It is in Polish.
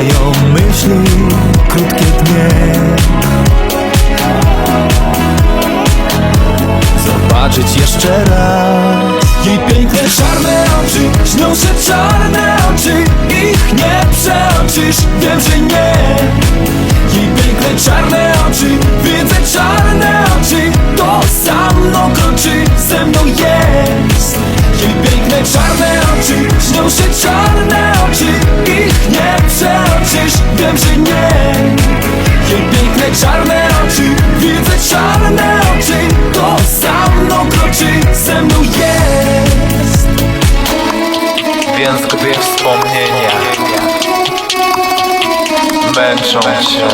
Trwają myśli, krótkie dnie. Zobaczyć jeszcze raz Jej piękne czarne oczy, śnią się czarne oczy Ich nie przeoczysz, wiem, że nie. Jej piękne czarne oczy, widzę czarne oczy To za mną kroczy, ze mną jest. Jej piękne czarne oczy, śnią się czarne oczy nie Jej piękne czarne oczy Widzę czarne oczy. To za mną kroczy Ze mną jest. Więc gdy wspomnienia męczą cię